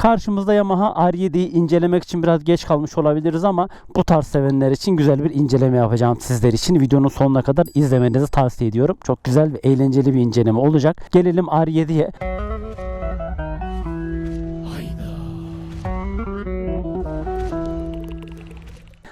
Karşımızda Yamaha R7'yi incelemek için biraz geç kalmış olabiliriz ama bu tarz sevenler için güzel bir inceleme yapacağım sizler için. Videonun sonuna kadar izlemenizi tavsiye ediyorum. Çok güzel ve eğlenceli bir inceleme olacak. Gelelim R7'ye.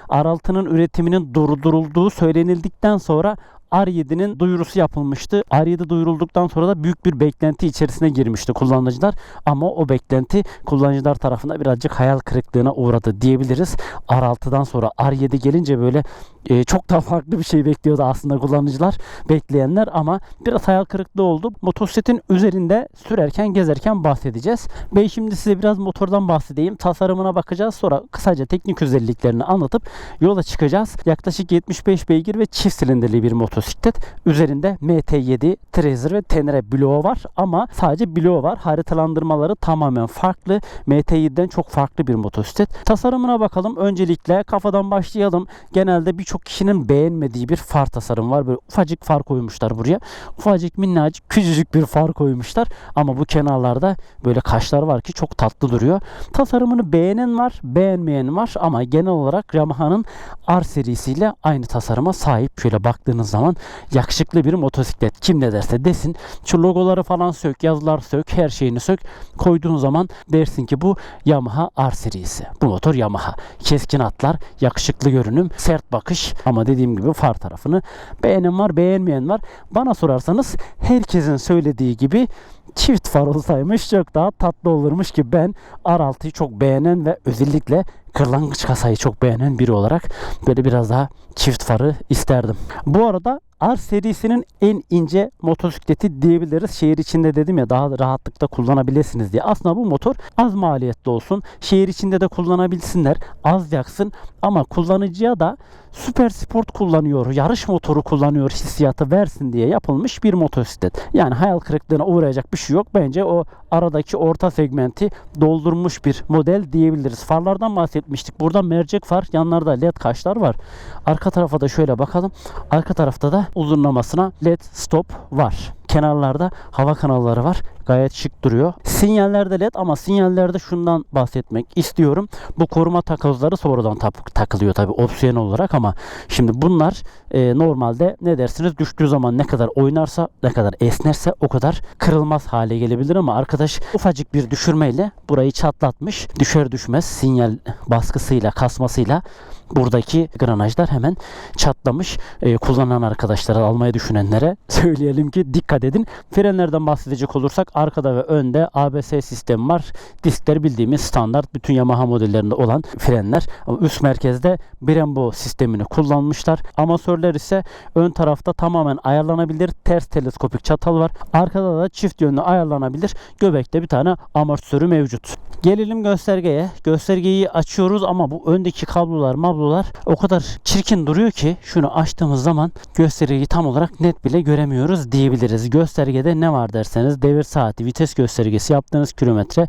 R6'nın üretiminin durdurulduğu söylenildikten sonra R7'nin duyurusu yapılmıştı. R7 duyurulduktan sonra da büyük bir beklenti içerisine girmişti kullanıcılar. Ama o beklenti kullanıcılar tarafından birazcık hayal kırıklığına uğradı diyebiliriz. R6'dan sonra R7 gelince böyle e, çok daha farklı bir şey bekliyordu aslında kullanıcılar, bekleyenler ama biraz hayal kırıklığı oldu. Motosikletin üzerinde sürerken, gezerken bahsedeceğiz. Ben şimdi size biraz motordan bahsedeyim. Tasarımına bakacağız. Sonra kısaca teknik özelliklerini anlatıp yola çıkacağız. Yaklaşık 75 beygir ve çift silindirli bir motosiklet. Üzerinde MT7, Tracer ve Tenere bloğu var ama sadece bloğu var. Haritalandırmaları tamamen farklı. MT7'den çok farklı bir motosiklet. Tasarımına bakalım. Öncelikle kafadan başlayalım. Genelde birçok kişinin beğenmediği bir far tasarım var. Böyle ufacık far koymuşlar buraya. Ufacık minnacık küçücük bir far koymuşlar. Ama bu kenarlarda böyle kaşlar var ki çok tatlı duruyor. Tasarımını beğenen var, beğenmeyen var ama genel olarak Yamaha'nın R serisiyle aynı tasarıma sahip. Şöyle baktığınız zaman yakışıklı bir motosiklet. Kim ne derse desin. Şu logoları falan sök, yazılar sök, her şeyini sök. Koyduğun zaman dersin ki bu Yamaha R serisi. Bu motor Yamaha. Keskin atlar, yakışıklı görünüm, sert bakış ama dediğim gibi far tarafını beğenen var, beğenmeyen var. Bana sorarsanız herkesin söylediği gibi çift far olsaymış çok daha tatlı olurmuş ki ben R6'yı çok beğenen ve özellikle kırlangıç kasayı çok beğenen biri olarak böyle biraz daha çift farı isterdim. Bu arada R serisinin en ince motosikleti diyebiliriz. Şehir içinde dedim ya daha rahatlıkla kullanabilirsiniz diye. Aslında bu motor az maliyetli olsun. Şehir içinde de kullanabilsinler. Az yaksın ama kullanıcıya da süper sport kullanıyor, yarış motoru kullanıyor hissiyatı versin diye yapılmış bir motosiklet. Yani hayal kırıklığına uğrayacak bir şey yok. Bence o aradaki orta segmenti doldurmuş bir model diyebiliriz. Farlardan bahsetmiştik. Burada mercek far, yanlarda led kaşlar var. Arka tarafa da şöyle bakalım. Arka tarafta da uzunlamasına led stop var. Kenarlarda hava kanalları var. Gayet şık duruyor. Sinyallerde led ama sinyallerde şundan bahsetmek istiyorum. Bu koruma takozları sonradan tak- takılıyor tabi opsiyon olarak ama şimdi bunlar e, normalde ne dersiniz düştüğü zaman ne kadar oynarsa ne kadar esnerse o kadar kırılmaz hale gelebilir ama arkadaş ufacık bir düşürmeyle burayı çatlatmış. Düşer düşmez sinyal baskısıyla kasmasıyla buradaki granajlar hemen çatlamış. E, kullanan arkadaşlara almayı düşünenlere söyleyelim ki dikkat edin. Frenlerden bahsedecek olursak arkada ve önde ABS sistemi var. Diskler bildiğimiz standart bütün Yamaha modellerinde olan frenler. Ama üst merkezde Brembo sistemini kullanmışlar. Amasörler ise ön tarafta tamamen ayarlanabilir ters teleskopik çatal var. Arkada da çift yönlü ayarlanabilir. Göbekte bir tane amortisörü mevcut. Gelelim göstergeye. Göstergeyi açıyoruz ama bu öndeki kablolar mablolar o kadar çirkin duruyor ki şunu açtığımız zaman göstergeyi tam olarak net bile göremiyoruz diyebiliriz. Göstergede ne var derseniz devir saati, vites göstergesi, yaptığınız kilometre,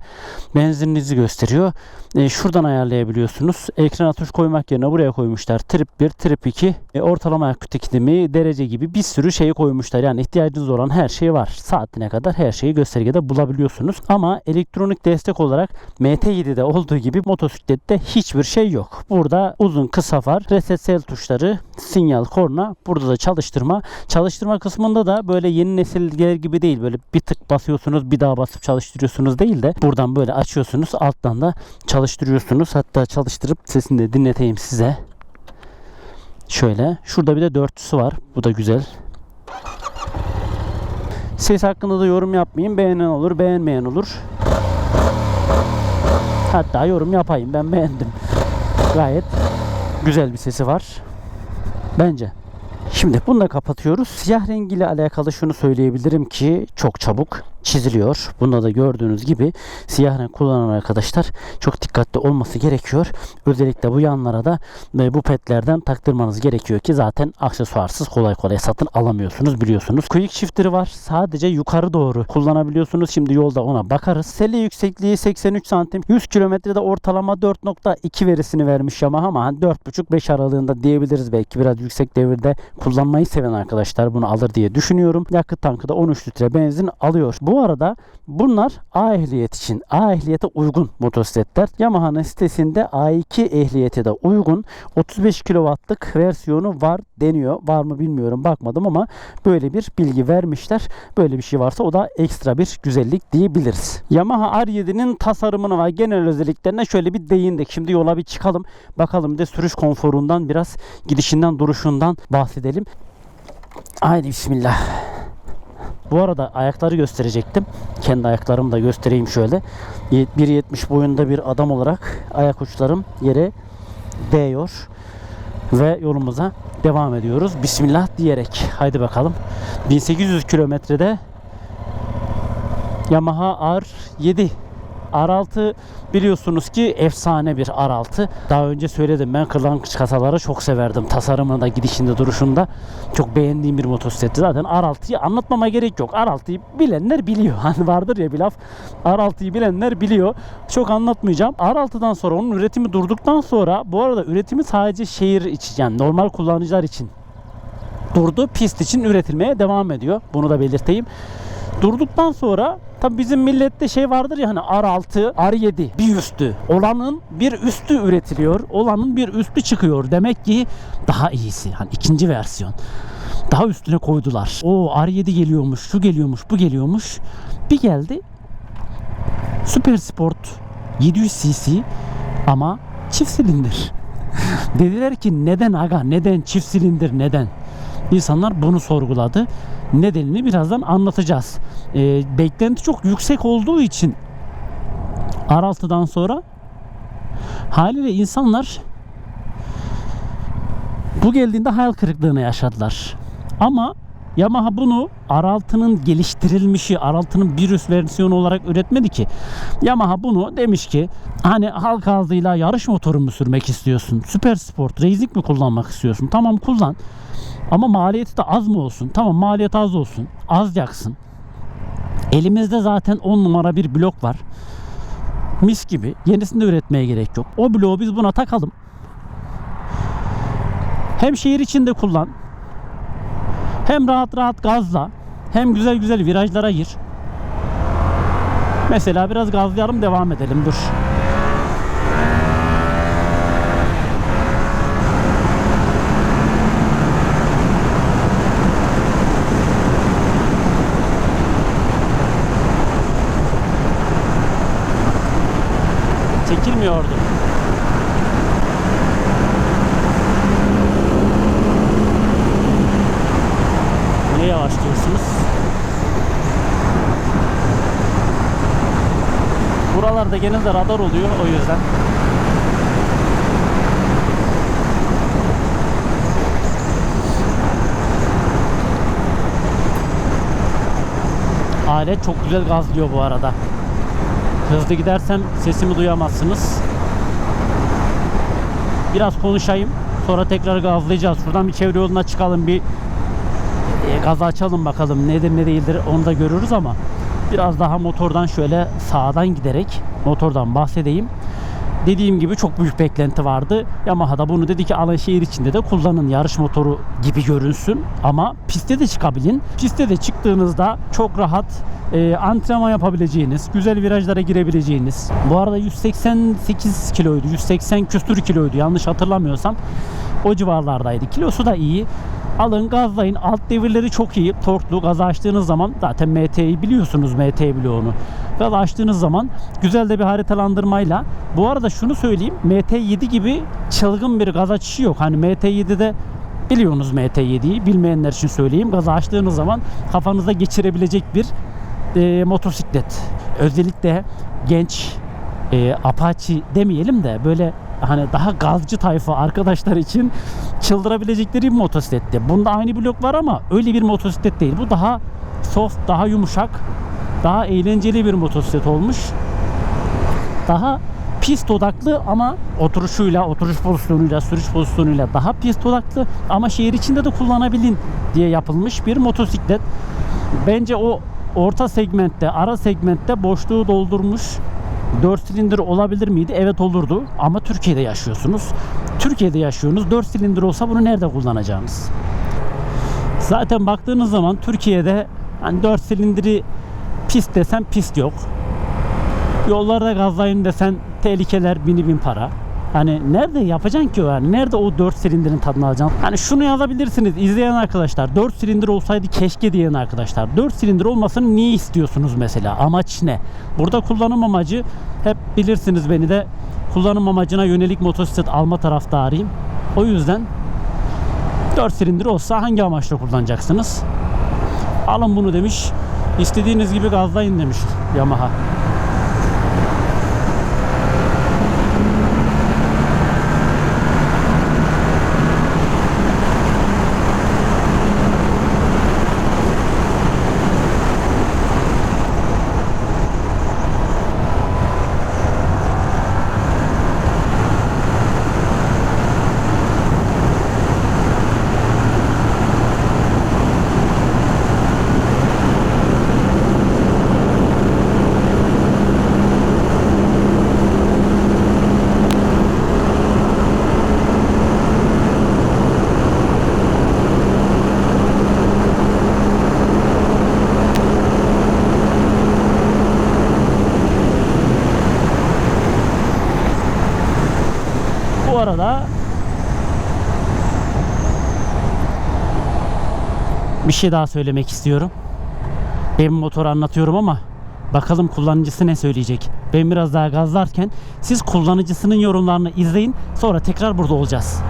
benzininizi gösteriyor. E, şuradan ayarlayabiliyorsunuz. Ekrana tuş koymak yerine buraya koymuşlar. Trip 1, trip 2, e, ortalama yakıt tüketimi, derece gibi bir sürü şeyi koymuşlar. Yani ihtiyacınız olan her şey var. Saatine kadar her şeyi göstergede bulabiliyorsunuz. Ama elektronik destek olarak MT7'de olduğu gibi motosiklette hiçbir şey yok. Burada uzun kısa far, reset sel tuşları, sinyal, korna, burada da çalıştırma. Çalıştırma kısmında da böyle yeni nesiller gibi değil. Böyle bir tık basıyorsunuz bir daha basıp çalıştırıyorsunuz değil de buradan böyle açıyorsunuz alttan da çalıştırıyorsunuz. Hatta çalıştırıp sesini de dinleteyim size. Şöyle. Şurada bir de dörtlüsü var. Bu da güzel. Ses hakkında da yorum yapmayayım. Beğenen olur, beğenmeyen olur. Hatta yorum yapayım. Ben beğendim. Gayet güzel bir sesi var. Bence. Şimdi bunu da kapatıyoruz. Siyah rengiyle alakalı şunu söyleyebilirim ki çok çabuk çiziliyor. Bunda da gördüğünüz gibi siyah renk kullanan arkadaşlar çok dikkatli olması gerekiyor. Özellikle bu yanlara da e, bu petlerden taktırmanız gerekiyor ki zaten aksesuarsız kolay kolay satın alamıyorsunuz biliyorsunuz. Quick shifter'ı var. Sadece yukarı doğru kullanabiliyorsunuz. Şimdi yolda ona bakarız. Sele yüksekliği 83 santim. 100 kilometrede ortalama 4.2 verisini vermiş Yamaha ama hani 4.5-5 aralığında diyebiliriz belki biraz yüksek devirde kullanmayı seven arkadaşlar bunu alır diye düşünüyorum. Yakıt tankı da 13 litre benzin alıyor. Bu arada bunlar A ehliyet için A ehliyete uygun motosikletler. Yamaha'nın sitesinde A2 ehliyete de uygun 35 kW'lık versiyonu var deniyor. Var mı bilmiyorum bakmadım ama böyle bir bilgi vermişler. Böyle bir şey varsa o da ekstra bir güzellik diyebiliriz. Yamaha R7'nin tasarımına ve genel özelliklerine şöyle bir değindik. Şimdi yola bir çıkalım. Bakalım bir de sürüş konforundan biraz gidişinden duruşundan bahsedelim. Haydi bismillah. Bu arada ayakları gösterecektim. Kendi ayaklarımı da göstereyim şöyle. 1.70 boyunda bir adam olarak ayak uçlarım yere değiyor. Ve yolumuza devam ediyoruz. Bismillah diyerek. Haydi bakalım. 1800 kilometrede Yamaha R7 R6 biliyorsunuz ki efsane bir R6. Daha önce söyledim ben kırlangıç kasaları çok severdim. Tasarımında, gidişinde, duruşunda çok beğendiğim bir motosikletti. Zaten R6'yı anlatmama gerek yok. R6'yı bilenler biliyor. Hani vardır ya bir laf. R6'yı bilenler biliyor. Çok anlatmayacağım. R6'dan sonra onun üretimi durduktan sonra bu arada üretimi sadece şehir için yani normal kullanıcılar için durdu. Pist için üretilmeye devam ediyor. Bunu da belirteyim. Durduktan sonra tabi bizim millette şey vardır ya hani R6, R7 bir üstü. Olanın bir üstü üretiliyor. Olanın bir üstü çıkıyor. Demek ki daha iyisi. Hani ikinci versiyon. Daha üstüne koydular. O R7 geliyormuş, şu geliyormuş, bu geliyormuş. Bir geldi. Super Sport 700 cc ama çift silindir. Dediler ki neden aga, neden çift silindir, neden? İnsanlar bunu sorguladı. Nedenini birazdan anlatacağız. Ee, beklenti çok yüksek olduğu için R6'dan sonra haliyle insanlar bu geldiğinde hayal kırıklığına yaşadılar. Ama Yamaha bunu R6'nın geliştirilmişi, R6'nın bir üst versiyonu olarak üretmedi ki. Yamaha bunu demiş ki hani halk ağzıyla yarış motoru mu sürmek istiyorsun? Süper sport, racing mi kullanmak istiyorsun? Tamam kullan. Ama maliyeti de az mı olsun? Tamam maliyet az olsun. Az yaksın. Elimizde zaten 10 numara bir blok var. Mis gibi. Yenisini de üretmeye gerek yok. O bloğu biz buna takalım. Hem şehir içinde kullan. Hem rahat rahat gazla. Hem güzel güzel virajlara gir. Mesela biraz gazlayalım devam edelim. Dur. Çekilmiyordu. Niye yavaşlıyorsunuz? Buralarda genelde radar oluyor o yüzden. Alet çok güzel gazlıyor bu arada. Hızlı gidersem sesimi duyamazsınız. Biraz konuşayım. Sonra tekrar gazlayacağız. Şuradan bir çevre yoluna çıkalım. Bir e, gazı açalım bakalım. Nedir ne değildir onu da görürüz ama biraz daha motordan şöyle sağdan giderek motordan bahsedeyim. Dediğim gibi çok büyük beklenti vardı. Yamaha da bunu dedi ki alın şehir içinde de kullanın yarış motoru gibi görünsün ama pistte de çıkabilin. Pistte de çıktığınızda çok rahat e, antrenman yapabileceğiniz, güzel virajlara girebileceğiniz. Bu arada 188 kiloydu, 180 küsür kiloydu yanlış hatırlamıyorsam. O civarlardaydı. Kilosu da iyi. Alın gazlayın. Alt devirleri çok iyi. Torklu. Gaz açtığınız zaman zaten MT'yi biliyorsunuz MT bloğunu. Gaz açtığınız zaman güzel de bir haritalandırmayla. Bu arada şunu söyleyeyim. MT7 gibi çılgın bir gaz açışı yok. Hani MT7'de biliyorsunuz MT7'yi. Bilmeyenler için söyleyeyim. Gaz açtığınız zaman kafanıza geçirebilecek bir e, motosiklet. Özellikle genç e, Apache demeyelim de böyle hani daha gazcı tayfa arkadaşlar için çıldırabilecekleri bir motosikletti. Bunda aynı blok var ama öyle bir motosiklet değil. Bu daha soft, daha yumuşak, daha eğlenceli bir motosiklet olmuş. Daha pist odaklı ama oturuşuyla, oturuş pozisyonuyla, sürüş pozisyonuyla daha pist odaklı ama şehir içinde de kullanabilin diye yapılmış bir motosiklet. Bence o orta segmentte, ara segmentte boşluğu doldurmuş 4 silindir olabilir miydi? Evet olurdu. Ama Türkiye'de yaşıyorsunuz. Türkiye'de yaşıyorsunuz. 4 silindir olsa bunu nerede kullanacaksınız? Zaten baktığınız zaman Türkiye'de hani 4 silindiri pist desen pist yok. Yollarda gazlayın desen tehlikeler bini bin para. Hani nerede yapacaksın ki o yani? Nerede o 4 silindirin tadını alacaksın? Hani şunu yazabilirsiniz izleyen arkadaşlar. 4 silindir olsaydı keşke diyen arkadaşlar. 4 silindir olmasını niye istiyorsunuz mesela? Amaç ne? Burada kullanım amacı hep bilirsiniz beni de kullanım amacına yönelik motosiklet alma taraftarıyım. O yüzden 4 silindir olsa hangi amaçla kullanacaksınız? Alın bunu demiş. İstediğiniz gibi gazlayın demiş Yamaha. Arada bir şey daha söylemek istiyorum. Ben motoru anlatıyorum ama bakalım kullanıcısı ne söyleyecek. Ben biraz daha gazlarken siz kullanıcısının yorumlarını izleyin. Sonra tekrar burada olacağız.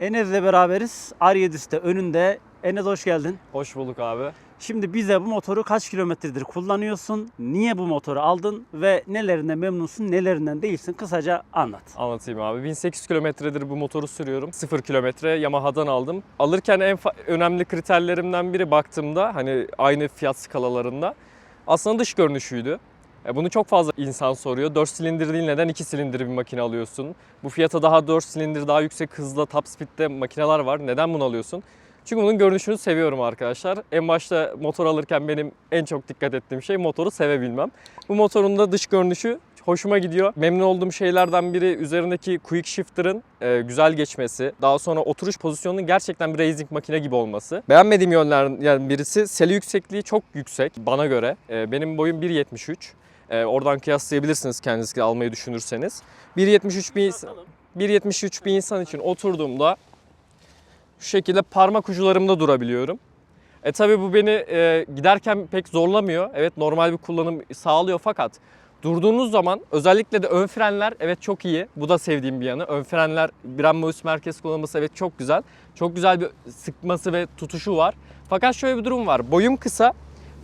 Enes'le beraberiz. R7'de önünde. Enes hoş geldin. Hoş bulduk abi. Şimdi bize bu motoru kaç kilometredir kullanıyorsun? Niye bu motoru aldın? Ve nelerinden memnunsun, nelerinden değilsin? Kısaca anlat. Anlatayım abi. 1800 kilometredir bu motoru sürüyorum. 0 kilometre Yamaha'dan aldım. Alırken en önemli kriterlerimden biri baktığımda hani aynı fiyat skalalarında aslında dış görünüşüydü. E, Bunu çok fazla insan soruyor. 4 silindir değil neden 2 silindir bir makine alıyorsun? Bu fiyata daha 4 silindir daha yüksek hızla top speed'de makineler var. Neden bunu alıyorsun? Çünkü bunun görünüşünü seviyorum arkadaşlar. En başta motor alırken benim en çok dikkat ettiğim şey motoru sevebilmem. Bu motorun da dış görünüşü hoşuma gidiyor. Memnun olduğum şeylerden biri üzerindeki quick shifter'ın e, güzel geçmesi. Daha sonra oturuş pozisyonunun gerçekten bir racing makine gibi olması. Beğenmediğim yönlerden birisi seli yüksekliği çok yüksek bana göre. E, benim boyum 1.73. E, oradan kıyaslayabilirsiniz kendinizi almayı düşünürseniz. 1.73 bir, insan- 1.73 bir insan için oturduğumda şu şekilde parmak ucularımda durabiliyorum. E tabi bu beni e, giderken pek zorlamıyor. Evet normal bir kullanım sağlıyor fakat durduğunuz zaman özellikle de ön frenler evet çok iyi. Bu da sevdiğim bir yanı. Ön frenler Brembo üst merkez kullanması evet çok güzel. Çok güzel bir sıkması ve tutuşu var. Fakat şöyle bir durum var. Boyum kısa.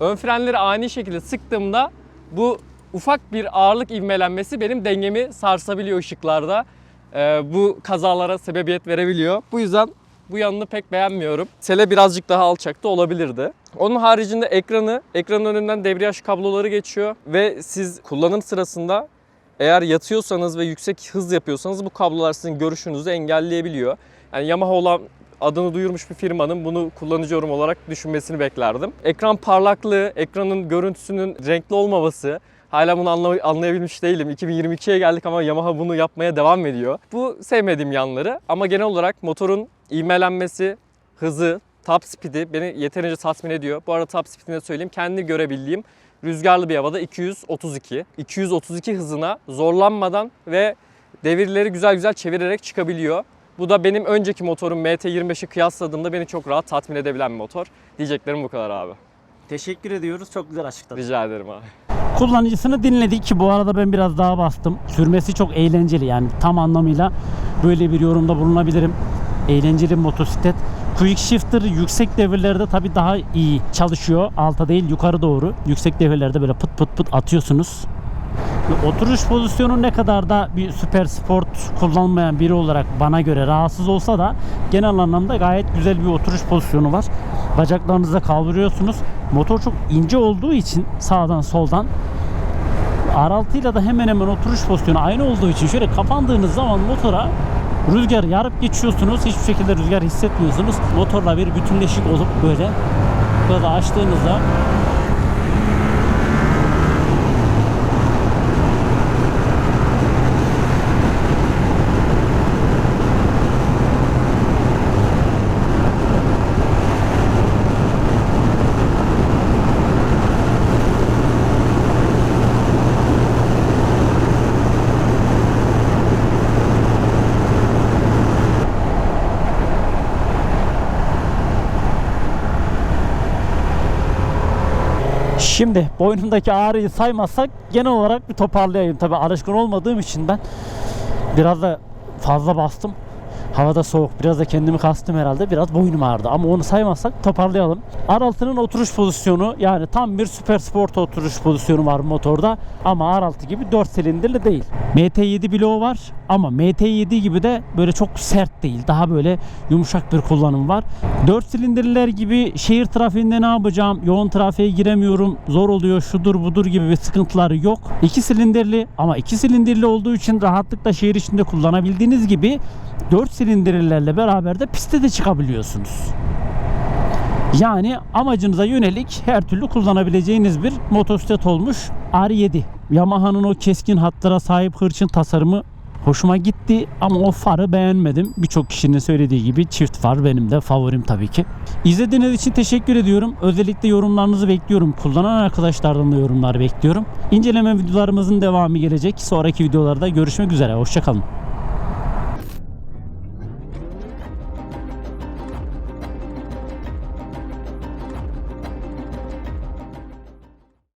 Ön frenleri ani şekilde sıktığımda bu ufak bir ağırlık ivmelenmesi benim dengemi sarsabiliyor ışıklarda. E, bu kazalara sebebiyet verebiliyor. Bu yüzden bu yanını pek beğenmiyorum. Sele birazcık daha alçakta olabilirdi. Onun haricinde ekranı, ekranın önünden debriyaj kabloları geçiyor ve siz kullanım sırasında eğer yatıyorsanız ve yüksek hız yapıyorsanız bu kablolar sizin görüşünüzü engelleyebiliyor. Yani Yamaha olan adını duyurmuş bir firmanın bunu kullanıcı yorum olarak düşünmesini beklerdim. Ekran parlaklığı, ekranın görüntüsünün renkli olmaması, Hala bunu anlay- anlayabilmiş değilim. 2022'ye geldik ama Yamaha bunu yapmaya devam ediyor. Bu sevmediğim yanları ama genel olarak motorun ivmelenmesi, hızı, top speed'i beni yeterince tatmin ediyor. Bu arada top speed'ini de söyleyeyim. Kendi görebildiğim rüzgarlı bir havada 232. 232 hızına zorlanmadan ve devirleri güzel güzel çevirerek çıkabiliyor. Bu da benim önceki motorum MT25'i kıyasladığımda beni çok rahat tatmin edebilen bir motor. Diyeceklerim bu kadar abi. Teşekkür ediyoruz. Çok güzel açıkladın. Rica ederim abi. Kullanıcısını dinledik ki bu arada ben biraz daha bastım. Sürmesi çok eğlenceli yani tam anlamıyla böyle bir yorumda bulunabilirim. Eğlenceli motosiklet. Quick shifter yüksek devirlerde tabii daha iyi çalışıyor. Alta değil yukarı doğru. Yüksek devirlerde böyle pıt pıt pıt atıyorsunuz. Oturuş pozisyonu ne kadar da bir süper sport kullanmayan biri olarak bana göre rahatsız olsa da genel anlamda gayet güzel bir oturuş pozisyonu var. Bacaklarınızı da kaldırıyorsunuz. Motor çok ince olduğu için sağdan soldan R6 ile de hemen hemen oturuş pozisyonu aynı olduğu için şöyle kapandığınız zaman motora rüzgar yarıp geçiyorsunuz. Hiçbir şekilde rüzgar hissetmiyorsunuz. Motorla bir bütünleşik olup böyle burada açtığınızda Şimdi boynumdaki ağrıyı saymazsak genel olarak bir toparlayayım. Tabi alışkın olmadığım için ben biraz da fazla bastım. Havada soğuk. Biraz da kendimi kastım herhalde. Biraz boynum ağrıdı. Ama onu saymazsak toparlayalım. R6'nın oturuş pozisyonu yani tam bir süper sport oturuş pozisyonu var motorda. Ama R6 gibi 4 silindirli değil. MT7 bloğu var ama MT7 gibi de böyle çok sert değil. Daha böyle yumuşak bir kullanım var. 4 silindirler gibi şehir trafiğinde ne yapacağım? Yoğun trafiğe giremiyorum. Zor oluyor. Şudur budur gibi bir sıkıntıları yok. 2 silindirli ama 2 silindirli olduğu için rahatlıkla şehir içinde kullanabildiğiniz gibi 4 silindirlerle beraber de piste de çıkabiliyorsunuz. Yani amacınıza yönelik her türlü kullanabileceğiniz bir motosiklet olmuş R7. Yamaha'nın o keskin hatlara sahip hırçın tasarımı hoşuma gitti ama o farı beğenmedim. Birçok kişinin söylediği gibi çift far benim de favorim tabii ki. İzlediğiniz için teşekkür ediyorum. Özellikle yorumlarınızı bekliyorum. Kullanan arkadaşlardan da yorumlar bekliyorum. İnceleme videolarımızın devamı gelecek. Sonraki videolarda görüşmek üzere. Hoşçakalın.